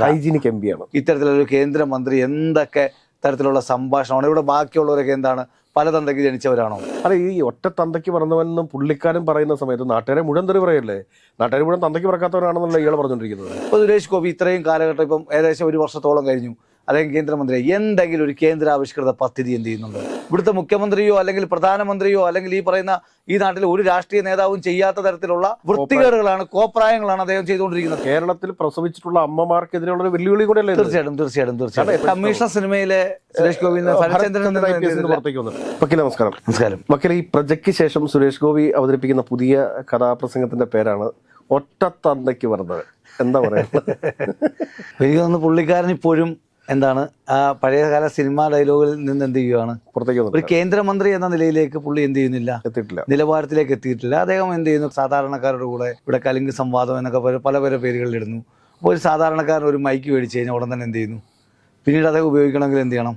Hygienic M ആണ്. ഇത്തരത്തിലൊരു കേന്ദ്രമന്ത്രി എന്തൊക്കെ തരത്തിലുള്ള സംഭാഷണമാണ്? ഇവിടെ ബാക്കിയുള്ളവരൊക്കെ എന്താണ്? പല തന്തയ്ക്ക് ജനിച്ചവരാണോ? അല്ല ഈ ഒറ്റ തന്തയ്ക്ക് പറഞ്ഞവനെന്നും പുള്ളിക്കാരൻ പറയുന്ന സമയത്ത് നാട്ടുകാരെ മുഴുവൻ തെറി പറയല്ലേ? നാട്ടുകാരെ മുഴുവൻ തന്തയ്ക്ക് പറക്കാത്തവരാണെന്നല്ല ഇയാൾ പറഞ്ഞുകൊണ്ടിരിക്കുന്നത്. ഇപ്പോൾ സുരേഷ് ഗോപി ഇത്രയും കാലഘട്ടം ഇപ്പം ഏകദേശം ഒരു വർഷത്തോളം കഴിഞ്ഞു. അദ്ദേഹം കേന്ദ്രമന്ത്രി എന്തെങ്കിലും ഒരു കേന്ദ്രാവിഷ്കൃത പദ്ധതി എന്ത് ചെയ്യുന്നുണ്ട്? ഇവിടുത്തെ മുഖ്യമന്ത്രിയോ അല്ലെങ്കിൽ പ്രധാനമന്ത്രിയോ അല്ലെങ്കിൽ ഈ പറയുന്ന ഈ നാട്ടിലെ ഒരു രാഷ്ട്രീയ നേതാവും ചെയ്യാത്ത തരത്തിലുള്ള വൃത്തികേടുകളാണ് കോപ്രായങ്ങളാണ് അദ്ദേഹം ചെയ്തുകൊണ്ടിരിക്കുന്നത്. കേരളത്തിൽ പ്രസവിച്ചിട്ടുള്ള അമ്മമാർക്കെതിരെയുള്ള ഒരു വെല്ലുവിളി ഇത്? തീർച്ചയായിട്ടും തീർച്ചയായിട്ടും തീർച്ചയായിട്ടും. കമ്മീഷണർ സിനിമയിലെ സുരേഷ് ഗോപി ഫലചന്ദ്രൻ ഭരത് ചന്ദ്രൻ IPS ന്ന് പുറത്തേക്ക് വന്നു നമസ്കാരം. നമസ്കാരം. വക്കീൽ ഈ പ്രജയ്ക്ക് ശേഷം സുരേഷ് ഗോപി അവതരിപ്പിക്കുന്ന പുതിയ കഥാപ്രസംഗത്തിന്റെ പേരാണ് ഒറ്റ തന്തയ്ക്ക് പറഞ്ഞത് എന്താ പറയുക? എനിക്ക് തോന്നുന്നു പുള്ളിക്കാരൻ ഇപ്പോഴും എന്താണ്? ആ പഴയകാല സിനിമാ ഡയലോഗിൽ നിന്ന് എന്ത് ചെയ്യുകയാണ് പുറത്തേക്ക് ഒരു കേന്ദ്രമന്ത്രി എന്ന നിലയിലേക്ക് പുള്ളി എന്ത് ചെയ്യുന്നില്ല? എത്തിയിട്ടില്ല. നിലവാരത്തിലേക്ക് എത്തിയിട്ടില്ല. അദ്ദേഹം എന്ത് ചെയ്യുന്നു? സാധാരണക്കാരുടെ കൂടെ ഇവിടെ കലിംഗ് സംവാദം എന്നൊക്കെ പല പല പേരുകളിൽ ഇടുന്നു. അപ്പോൾ ഒരു സാധാരണക്കാരൻ ഒരു മൈക്ക് മേടിച്ച് കഴിഞ്ഞാൽ ഉടൻ തന്നെ എന്ത് ചെയ്യുന്നു? പിന്നീട് അദ്ദേഹം ഉപയോഗിക്കണമെങ്കിൽ എന്ത് ചെയ്യണം?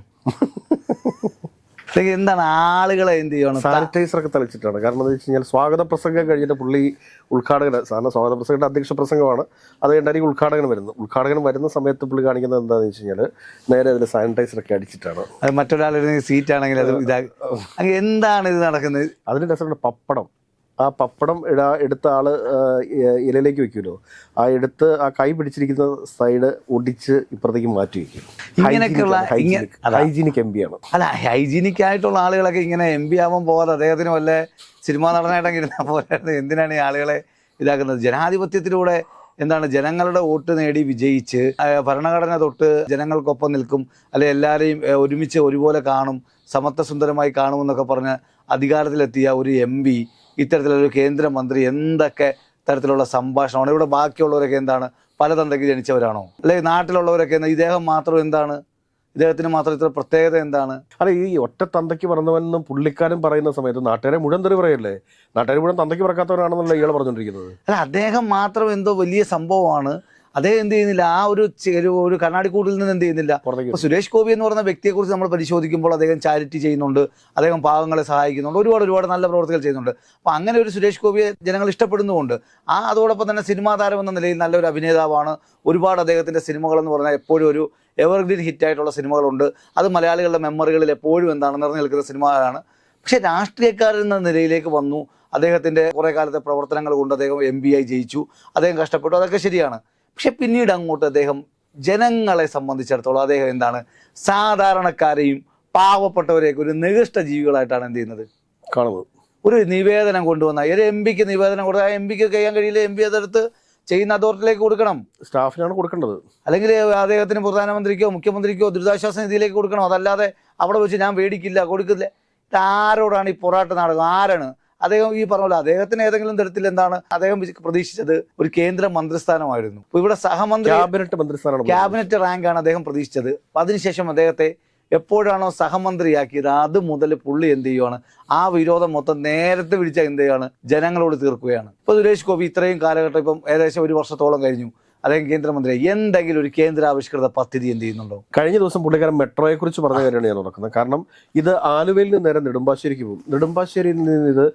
എന്താണ് ആളുകളെ എന്ത് ചെയ്യണം? സാനിറ്റൈസർ ഒക്കെ തളിച്ചിട്ടാണ്. കാരണം എന്താ വെച്ച് കഴിഞ്ഞാൽ സ്വാഗത പ്രസംഗം കഴിഞ്ഞിട്ട് പുള്ളി ഉദ്ഘാടകൻ സാധാരണ സ്വാഗത പ്രസംഗത്തിന്റെ അധ്യക്ഷ പ്രസംഗമാണ്. അത് കഴിഞ്ഞായിരിക്കും ഉദ്ഘാടകൻ വരുന്നത് ഉദ്ഘാടകൻ വരുന്ന സമയത്ത് പുള്ളി കാണിക്കുന്നത് എന്താണെന്ന് വെച്ച് കഴിഞ്ഞാൽ നേരെ അതിൽ സാനിറ്റൈസർ ഒക്കെ അടിച്ചിട്ടാണ്. അത് മറ്റൊരാളുടെ സീറ്റ് ആണെങ്കിൽ അത് ഇതാ എന്താണ് ഇത് നടക്കുന്നത്? അതിന് രസമുണ്ട് പപ്പടം. ആ പപ്പടം ഇടാ എടുത്ത ആൾ ഇലയിലേക്ക് വെക്കുമല്ലോ. ആ എടുത്ത് ആ കൈ പിടിച്ചിരിക്കുന്ന സൈഡ് ഒടിച്ച് ഇപ്പുറത്തേക്ക് മാറ്റി വെക്കും. ഇങ്ങനെയൊക്കെയുള്ള ഹൈജീനിക് എം ആണ്. അല്ല ഹൈജീനിക് ആയിട്ടുള്ള ആളുകളൊക്കെ ഇങ്ങനെ എം പി ആവാൻ പോകാതെ അദ്ദേഹത്തിന് വല്ല സിനിമാ നടനായിട്ടൊക്കെ ഇരുന്നാൽ പോലെ എന്തിനാണ് ഈ ആളുകളെ ഇതാക്കുന്നത്? ജനാധിപത്യത്തിലൂടെ എന്താണ് ജനങ്ങളുടെ വോട്ട് നേടി വിജയിച്ച് ഭരണഘടന തൊട്ട് ജനങ്ങൾക്കൊപ്പം നിൽക്കും അല്ലെ എല്ലാവരെയും ഒരുമിച്ച് ഒരുപോലെ കാണും സമത്വസുന്ദരമായി കാണുമെന്നൊക്കെ പറഞ്ഞ് അധികാരത്തിലെത്തിയ ഒരു എം പി ഇത്തരത്തിലൊരു കേന്ദ്രമന്ത്രി എന്തൊക്കെ തരത്തിലുള്ള സംഭാഷണമാണ്? ഇവിടെ ബാക്കിയുള്ളവരൊക്കെ എന്താണ്? പല തന്തയ്ക്ക് ജനിച്ചവരാണോ? അല്ലെ നാട്ടിലുള്ളവരൊക്കെ എന്താ ഇദ്ദേഹം മാത്രം എന്താണ്? ഇദ്ദേഹത്തിന് മാത്രം ഇത്ര പ്രത്യേകത എന്താണ്? അല്ല ഈ ഒറ്റ തന്തയ്ക്ക് പറഞ്ഞവനെന്നും പുള്ളിക്കാരൻ പറയുന്ന സമയത്ത് നാട്ടുകാരെ മുഴുവൻ തെറി പറയല്ലേ? നാട്ടുകാരെ മുഴുവൻ തന്തയ്ക്ക് പറക്കാത്തവരാണെന്നല്ല ഇയാൾ പറഞ്ഞുകൊണ്ടിരിക്കുന്നത്? അല്ല അദ്ദേഹം മാത്രം എന്തോ വലിയ സംഭവമാണ്. അദ്ദേഹം എന്ത് ചെയ്യുന്നില്ല? ആ ഒരു ഒരു- കണ്ണാടിക്കൂട്ടിൽ നിന്ന് എന്ത് ചെയ്യുന്നില്ല? സുരേഷ് ഗോപി എന്ന് പറയുന്ന വ്യക്തിയെക്കുറിച്ച് നമ്മൾ പരിശോധിക്കുമ്പോൾ അദ്ദേഹം ചാരിറ്റി ചെയ്യുന്നുണ്ട്. അദ്ദേഹം പാവങ്ങളെ സഹായിക്കുന്നുണ്ട്. ഒരുപാട് ഒരുപാട് നല്ല പ്രവർത്തികൾ ചെയ്യുന്നുണ്ട്. അപ്പോൾ അങ്ങനെ ഒരു സുരേഷ് ഗോപിയെ ജനങ്ങൾ ഇഷ്ടപ്പെടുന്നുമുണ്ട്. ആ അതോടൊപ്പം തന്നെ സിനിമാ താരം എന്ന നിലയിൽ നല്ലൊരു അഭിനേതാവാണ്. ഒരുപാട് അദ്ദേഹത്തിന്റെ സിനിമകളെന്ന് പറഞ്ഞാൽ എപ്പോഴും ഒരു എവർഗ്രീൻ ഹിറ്റായിട്ടുള്ള സിനിമകളുണ്ട്. അത് മലയാളികളുടെ മെമ്മറികളിൽ എപ്പോഴും എന്താണ് നിറഞ്ഞു നിൽക്കുന്ന സിനിമകളാണ്. പക്ഷേ രാഷ്ട്രീയക്കാരൻ എന്ന നിലയിലേക്ക് വന്നു. അദ്ദേഹത്തിന്റെ കുറേ കാലത്തെ പ്രവർത്തനങ്ങൾ കൊണ്ട് അദ്ദേഹം എം ബി ആയി ജയിച്ചു. അദ്ദേഹം കഷ്ടപ്പെട്ടു. അതൊക്കെ ശരിയാണ്. പക്ഷെ പിന്നീട് അങ്ങോട്ട് അദ്ദേഹം ജനങ്ങളെ സംബന്ധിച്ചിടത്തോളം അദ്ദേഹം എന്താണ് സാധാരണക്കാരെയും പാവപ്പെട്ടവരെയൊക്കെ ഒരു നികൃഷ്ട ജീവികളായിട്ടാണ് എന്ത് ചെയ്യുന്നത്? കാണുന്നത്. ഒരു നിവേദനം കൊണ്ടുവന്ന ഒരു എം പിക്ക് നിവേദനം കൊടുത്താൽ എം പിക്ക് ചെയ്യാൻ കഴിയില്ല എം പി അതെടുത്ത് ചെയ്യുന്ന അതോറിറ്റിയിലേക്ക് കൊടുക്കണം. സ്റ്റാഫിനാണ് കൊടുക്കേണ്ടത്. അല്ലെങ്കിൽ അദ്ദേഹത്തിന് പ്രധാനമന്ത്രിക്കോ മുഖ്യമന്ത്രിക്കോ ദുരിതാശ്വാസ നിധിയിലേക്ക് കൊടുക്കണം? അതല്ലാതെ അവിടെ വെച്ച് ഞാൻ മേടിക്കില്ല കൊടുക്കില്ല. ഇത് ആരോടാണ് ഈ പോരാട്ടം നടക്കുന്നത് ആരാണ്? അദ്ദേഹം ഈ പറഞ്ഞ പോലെ അദ്ദേഹത്തിന് ഏതെങ്കിലും തരത്തിൽ എന്താണ് അദ്ദേഹം പ്രതീക്ഷിച്ചത് ഒരു കേന്ദ്ര മന്ത്രിസ്ഥാനമായിരുന്നു. അപ്പൊ ഇവിടെ സഹമന്ത്രി ക്യാബിനറ്റ് മന്ത്രിസ്ഥാനം ക്യാബിനറ്റ് റാങ്കാണ് അദ്ദേഹം പ്രതീക്ഷിച്ചത്. അതിനുശേഷം അദ്ദേഹത്തെ എപ്പോഴാണോ സഹമന്ത്രിയാക്കിയത് അത് മുതൽ പുള്ളി എന്ത് ചെയ്യുവാണ്? ആ വിരോധം മൊത്തം നേരത്തെ വിളിച്ച എന്ത് ചെയ്യാണ് ജനങ്ങളോട് തീർക്കുകയാണ്. ഇപ്പൊ സുരേഷ് ഗോപി ഇത്രയും കാലഘട്ടം ഇപ്പം ഏകദേശം ഒരു വർഷത്തോളം കഴിഞ്ഞു. അദ്ദേഹം കേന്ദ്രമന്ത്രി എന്തെങ്കിലും ഒരു കേന്ദ്രാവിഷ്കൃത പദ്ധതി എന്ത് ചെയ്യുന്നുണ്ടോ? കഴിഞ്ഞ ദിവസം പുള്ളിക്കാരൻ മെട്രോയെ കുറിച്ച് പറഞ്ഞ കാര്യമാണ് ഞാൻ നടക്കുന്നത് കാരണം ഇത് ആലുവയിൽ നിന്ന് നേരെ നെടുമ്പാശ്ശേരിക്ക് പോകും. നെടുമ്പാശ്ശേരിയിൽ നിന്ന് ഇത്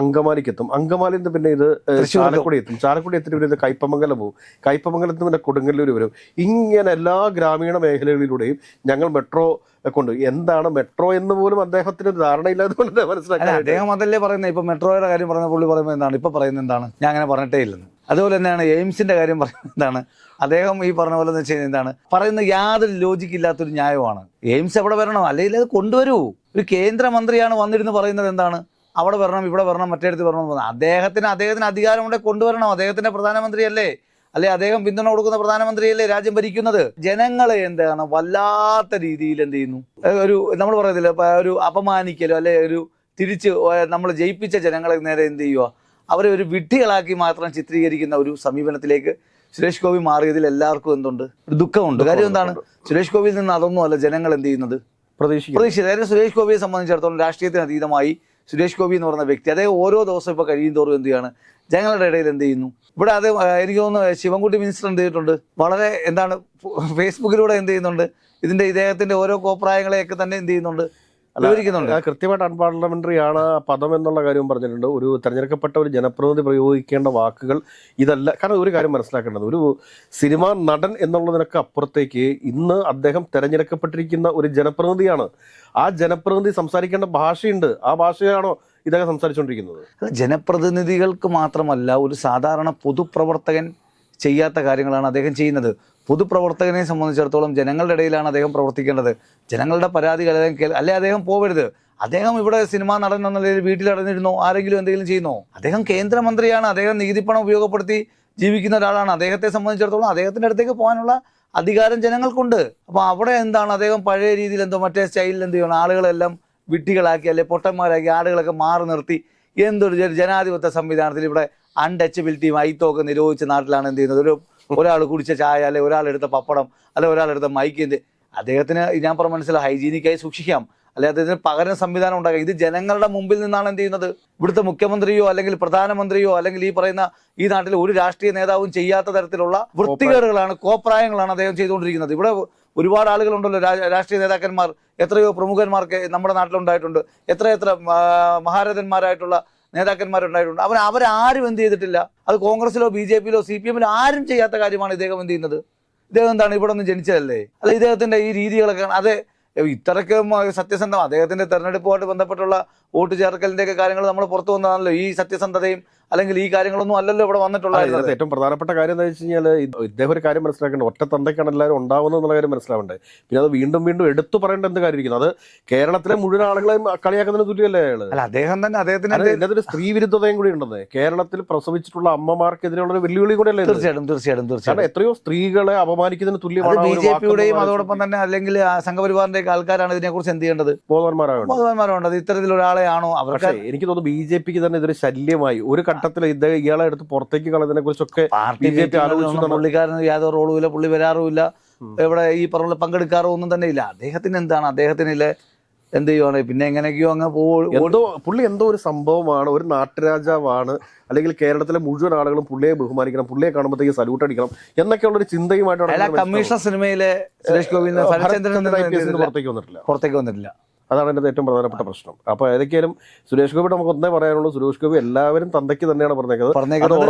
അങ്കമാലിക്ക് എത്തും. അങ്കമാലിയിൽ നിന്ന് പിന്നെ ഇത്? ചാലക്കുടി എത്തും. ചാലക്കുടി എത്തിയിട്ട് പിന്നെ ഇത് കൈപ്പമംഗലം പോകും. കൈപ്പമംഗലത്ത് നിന്ന് പിന്നെ കൊടുങ്ങല്ലൂർ വരും. ഇങ്ങനെ എല്ലാ ഗ്രാമീണ മേഖലകളിലൂടെയും ഞങ്ങൾ മെട്രോ കൊണ്ട് എന്താണ് മെട്രോ എന്ന് പോലും അദ്ദേഹത്തിന് ധാരണയില്ലാതെ അല്ല മനസ്സിലാക്കാൻ അദ്ദേഹം അതല്ലേ പറയുന്നത്? ഇപ്പൊ മെട്രോയുടെ കാര്യം പറയുന്ന പുള്ളി പറയുമ്പോൾ എന്താണ്? ഇപ്പൊ പറയുന്നത് എന്താണ്? ഞാൻ അങ്ങനെ പറഞ്ഞിട്ടേ ഇല്ലെന്ന്. അതുപോലെ തന്നെയാണ് എയിംസിന്റെ കാര്യം പറയുന്നത് എന്താണ് അദ്ദേഹം ഈ പറഞ്ഞ പോലെ വെച്ച് കഴിഞ്ഞാൽ എന്താണ്? പറയുന്ന യാതൊരു ലോജിക്ക് ഇല്ലാത്തൊരു ന്യായമാണ്. എയിംസ് എവിടെ വരണം? അല്ലെങ്കിൽ അത് കൊണ്ടുവരൂ. ഒരു കേന്ദ്രമന്ത്രിയാണ് വന്നിരുന്ന് പറയുന്നത് എന്താണ്? അവിടെ വരണം ഇവിടെ വരണം മറ്റേടത്ത് വരണം എന്ന് പറഞ്ഞാൽ അദ്ദേഹത്തിന് അദ്ദേഹത്തിന് അധികാരമുണ്ടെങ്കിൽ കൊണ്ടുവരണം. അദ്ദേഹത്തിന്റെ പ്രധാനമന്ത്രിയല്ലേ? അല്ലെ അദ്ദേഹം പിന്തുണ കൊടുക്കുന്ന പ്രധാനമന്ത്രിയല്ലേ രാജ്യം ഭരിക്കുന്നത്? ജനങ്ങളെ എന്താണ്? വല്ലാത്ത രീതിയിൽ എന്ത് ചെയ്യുന്നു? ഒരു നമ്മൾ പറയത്തില്ല ഒരു അപമാനിക്കലോ അല്ലെ ഒരു തിരിച്ച് നമ്മൾ ജയിപ്പിച്ച ജനങ്ങളെ നേരെ എന്ത് ചെയ്യുക അവരെ ഒരു വിഡ്ഢികളാക്കി മാത്രം ചിത്രീകരിക്കുന്ന ഒരു സമീപനത്തിലേക്ക് സുരേഷ് ഗോപി മാറിയതിൽ എല്ലാവർക്കും എന്തുണ്ട്? ഒരു ദുഃഖമുണ്ട്. കാര്യം എന്താണ്? സുരേഷ് ഗോപിയിൽ നിന്ന് അതൊന്നും അല്ല ജനങ്ങൾ എന്ത് ചെയ്യുന്നത്? പ്രതീക്ഷിക്കും പ്രതീക്ഷിച്ചത് അതായത് സുരേഷ് ഗോപിയെ സംബന്ധിച്ചിടത്തോളം രാഷ്ട്രീയത്തിന് അതീതമായി സുരേഷ് ഗോപി എന്ന് പറയുന്ന വ്യക്തി അദ്ദേഹം ഓരോ ദിവസം ഇപ്പോൾ കഴിയും തോറും എന്ത് ചെയ്യാണ് ജനങ്ങളുടെ ഇടയിൽ എന്ത് ചെയ്യുന്നു? ഇവിടെ അത് എനിക്ക് തോന്നുന്നു ശിവൻകുട്ടി മിനിസ്റ്റർ എന്ത് ചെയ്തിട്ടുണ്ട്? വളരെ എന്താണ് ഫേസ്ബുക്കിലൂടെ എന്ത് ചെയ്യുന്നുണ്ട്? ഇതിന്റെ ഇദ്ദേഹത്തിന്റെ ഓരോ കോപ്രായങ്ങളെയൊക്കെ തന്നെ എന്ത് ചെയ്യുന്നുണ്ട്? വിവരിക്കുന്നുണ്ട്. കൃത്യമായിട്ട് അൺപാർലമെന്ററി ആണ് പദം എന്നുള്ള കാര്യവും പറഞ്ഞിട്ടുണ്ട്. ഒരു തെരഞ്ഞെടുക്കപ്പെട്ട ഒരു ജനപ്രതിനിധി പ്രയോഗിക്കേണ്ട വാക്കുകൾ ഇതല്ല. കാരണം ഒരു കാര്യം മനസ്സിലാക്കേണ്ടത്. ഒരു സിനിമാ നടൻ എന്നുള്ളതിനൊക്കെ അപ്പുറത്തേക്ക് ഇന്ന് അദ്ദേഹം തെരഞ്ഞെടുക്കപ്പെട്ടിരിക്കുന്ന ഒരു ജനപ്രതിനിധിയാണ്. ആ ജനപ്രതിനിധി സംസാരിക്കേണ്ട ഭാഷയുണ്ട്. ആ ഭാഷയാണോ ഇതൊക്കെ സംസാരിച്ചുകൊണ്ടിരിക്കുന്നത്? ജനപ്രതിനിധികൾക്ക് മാത്രമല്ല ഒരു സാധാരണ പൊതുപ്രവർത്തകൻ ചെയ്യാത്ത കാര്യങ്ങളാണ് അദ്ദേഹം ചെയ്യുന്നത്. പൊതുപ്രവർത്തകനെ സംബന്ധിച്ചിടത്തോളം ജനങ്ങളുടെ ഇടയിലാണ് അദ്ദേഹം പ്രവർത്തിക്കേണ്ടത്. ജനങ്ങളുടെ പരാതികൾ അദ്ദേഹം കേൾ അല്ലെ അദ്ദേഹം പോവരുത്. അദ്ദേഹം ഇവിടെ സിനിമാ നടൻ എന്ന നിലയിൽ വീട്ടിലടഞ്ഞിരുന്നോ? ആരെങ്കിലും എന്തെങ്കിലും ചെയ്യുന്നോ? അദ്ദേഹം കേന്ദ്രമന്ത്രിയാണ്. അദ്ദേഹം നികുതിപ്പണം ഉപയോഗപ്പെടുത്തി ജീവിക്കുന്ന ഒരാളാണ്. അദ്ദേഹത്തെ സംബന്ധിച്ചിടത്തോളം അദ്ദേഹത്തിന്റെ അടുത്തേക്ക് പോകാനുള്ള അധികാരം ജനങ്ങൾക്കുണ്ട്. അപ്പോൾ അവിടെ എന്താണ്? അദ്ദേഹം പഴയ രീതിയിൽ എന്തോ മറ്റേ സ്റ്റൈലിൽ എന്ത് ചെയ്യണം? ആളുകളെല്ലാം വിട്ടികളാക്കി അല്ലെ പൊട്ടന്മാരാക്കി ആളുകളൊക്കെ മാറി നിർത്തി എന്തൊരു ജനാധിപത്യ സംവിധാനത്തിൽ ഇവിടെ അൺടച്ചബിലിറ്റിയും ഐത്തോക്കെ നിരോധിച്ച നാട്ടിലാണ് എന്ത് ചെയ്യുന്നത്? ഒരു ഒരാൾ കുടിച്ച ചായ അല്ലെ ഒരാൾ എടുത്ത പപ്പടം അല്ലെ ഒരാൾ എടുത്ത മൈക്ക് അദ്ദേഹത്തിന് ഞാൻ പറഞ്ഞ മനസ്സിലായി ഹൈജീനിക്കായി സൂക്ഷിക്കാം. അല്ലെ അദ്ദേഹത്തിന് പകരം സംവിധാനം ഉണ്ടാക്കുക ഇത് ജനങ്ങളുടെ മുമ്പിൽ നിന്നാണ് എന്ത് ചെയ്യുന്നത്? ഇവിടുത്തെ മുഖ്യമന്ത്രിയോ അല്ലെങ്കിൽ പ്രധാനമന്ത്രിയോ അല്ലെങ്കിൽ ഈ പറയുന്ന ഈ നാട്ടിലെ ഒരു രാഷ്ട്രീയ നേതാവും ചെയ്യാത്ത തരത്തിലുള്ള വൃത്തികേടുകളാണ് കോപ്രായങ്ങളാണ് അദ്ദേഹം ചെയ്തുകൊണ്ടിരിക്കുന്നത്. ഇവിടെ ഒരുപാട് ആളുകളുണ്ടല്ലോ രാഷ്ട്രീയ നേതാക്കന്മാർ എത്രയോ പ്രമുഖന്മാർക്ക് നമ്മുടെ നാട്ടിലുണ്ടായിട്ടുണ്ട്. എത്ര എത്ര മഹാരഥന്മാരായിട്ടുള്ള നേതാക്കന്മാരുണ്ടായിട്ടുണ്ട്. അവർ അവരാരും എന്ത് ചെയ്തിട്ടില്ല. അത് കോൺഗ്രസിലോ ബി ജെ പിയിലോ സി പി എമ്മിലോ ആരും ചെയ്യാത്ത കാര്യമാണ് ഇദ്ദേഹം എന്ത് ചെയ്യുന്നത്. ഇദ്ദേഹം എന്താണ് ഇവിടെ നിന്ന് ജനിച്ചതല്ലേ? അല്ല ഇദ്ദേഹത്തിന്റെ ഈ രീതികളൊക്കെ അതെ ഇത്രയ്ക്ക് സത്യസന്ധം. അദ്ദേഹത്തിന്റെ തെരഞ്ഞെടുപ്പുമായിട്ട് ബന്ധപ്പെട്ടുള്ള വോട്ട് ചേർക്കലിന്റെ ഒക്കെ കാര്യങ്ങൾ നമ്മൾ പുറത്തു വന്നതാണല്ലോ. ഈ സത്യസന്ധതയും അല്ലെങ്കിൽ ഈ കാര്യങ്ങളൊന്നും അല്ലല്ലോ ഇവിടെ വന്നിട്ടുള്ളത് ഏറ്റവും പ്രധാനപ്പെട്ട കാര്യം എന്താ വെച്ച് കഴിഞ്ഞാൽ ഇദ്ദേഹം ഒരു കാര്യം മനസ്സിലാക്കേണ്ടത് ഒറ്റ തന്തയ്ക്കാണ് എല്ലാവരും ഉണ്ടാവുന്നത് എന്നുള്ള കാര്യം മനസ്സിലാവേണ്ടത് പിന്നെ അത് വീണ്ടും വീണ്ടും എടുത്തു പറയേണ്ട എന്ത് കാര്യമായിരിക്കും? അത് കേരളത്തിലെ മുഴുവൻ ആളുകളെയും കളിയാക്കുന്നതിന് തുല്യല്ലേ അയാൾ അല്ല അദ്ദേഹം തന്നെ അദ്ദേഹത്തിന് ഇതിനകത്ത് ഒരു സ്ത്രീ വിരുദ്ധതയും കൂടി ഉണ്ടെന്ന്. കേരളത്തിൽ പ്രസവിച്ചിട്ടുള്ള അമ്മമാർക്കെതിരെയുള്ള ഒരു വെല്ലുവിളി കൂടെ അല്ലേ തീർച്ചയായിട്ടും തീർച്ചയായിട്ടും തീർച്ചയായിട്ടും. എത്രയോ സ്ത്രീകളെ അപമാനിക്കുന്നതിന് തുല്യമാണ് ബി ജെ പിയുടെയും അതോടൊപ്പം തന്നെ അല്ലെങ്കിൽ സംഘപരിവാറിന്റെ ആൾക്കാരാണ് ഇതിനെക്കുറിച്ച് എന്ത് ചെയ്യേണ്ടത്? ബോധവന്മാരാണ് ബോധവാന്മാരുണ്ട്. ഇത്തരത്തിലൊരാളെയാണോ? അവർക്ക് എനിക്ക് തോന്നുന്നു ബി ജെ പിക്ക് തന്നെ ഇതൊരു ശല്യമായി. ഒരു ഘട്ടത്തിൽ ഇദ്ദേഹം ഇയാളെ എടുത്ത് പുറത്തേക്ക് കളയതിനെ കുറിച്ചൊക്കെ പാർട്ടി ജെ പി ആലോചിച്ചു പുള്ളിക്കാരന് യാതൊരു റോളുമില്ല പുള്ളി വരാറുമില്ല. ഇവിടെ ഈ പറഞ്ഞ പങ്കെടുക്കാറോ ഒന്നും തന്നെ ഇല്ല. അദ്ദേഹത്തിന് എന്താണ്? അദ്ദേഹത്തിനില്ല എന്ത് ചെയ്യുവാണ്? പിന്നെ എങ്ങനെയൊക്കെയോ അങ്ങ് പോകുമ്പോൾ എന്തോ പുള്ളി എന്തോ ഒരു സംഭവമാണ് ഒരു നാട്ടുരാജാവാണ് അല്ലെങ്കിൽ കേരളത്തിലെ മുഴുവൻ ആളുകളും പുള്ളിയെ ബഹുമാനിക്കണം പുള്ളിയെ കാണുമ്പോഴത്തേക്ക് സല്യൂട്ട് അടിക്കണം എന്നൊക്കെയുള്ള ഒരു ചിന്തയുമായിട്ടാണ് കമ്മീഷണർ സിനിമയിലെ സുരേഷ് ഗോവിന്ദ് പുറത്തേക്ക് വന്നിട്ടില്ല. പുറത്തേക്ക് വന്നിട്ടില്ല. അതാണ് എന്റെ ഏറ്റവും പ്രധാനപ്പെട്ട പ്രശ്നം. അപ്പോൾ ഏതൊക്കെയാലും സുരേഷ് ഗോപി നമുക്ക് ഒന്നേ പറയാനുള്ളൂ. സുരേഷ് ഗോപി എല്ലാവരും തന്തയ്ക്ക് തന്നെയാണ് പറഞ്ഞേക്കുന്നത്.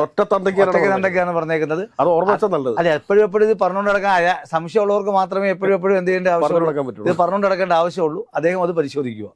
ഒറ്റ തന്തയ്ക്കാണ് പറഞ്ഞേക്കുന്നത്. അത് ഓർമ്മ വെച്ചാൽ നല്ലത്. അല്ല എപ്പോഴും എപ്പോഴും ഇത് പറഞ്ഞുകൊണ്ട് നടക്കാൻ സംശയമുള്ളവർക്ക് മാത്രമേ എപ്പോഴും എപ്പോഴും എന്ത് ചെയ്യേണ്ട ആവശ്യം ഇത് പറഞ്ഞുകൊണ്ട് നടക്കേണ്ട ആവശ്യമുള്ളൂ. അദ്ദേഹം അത് പരിശോധിക്കുക.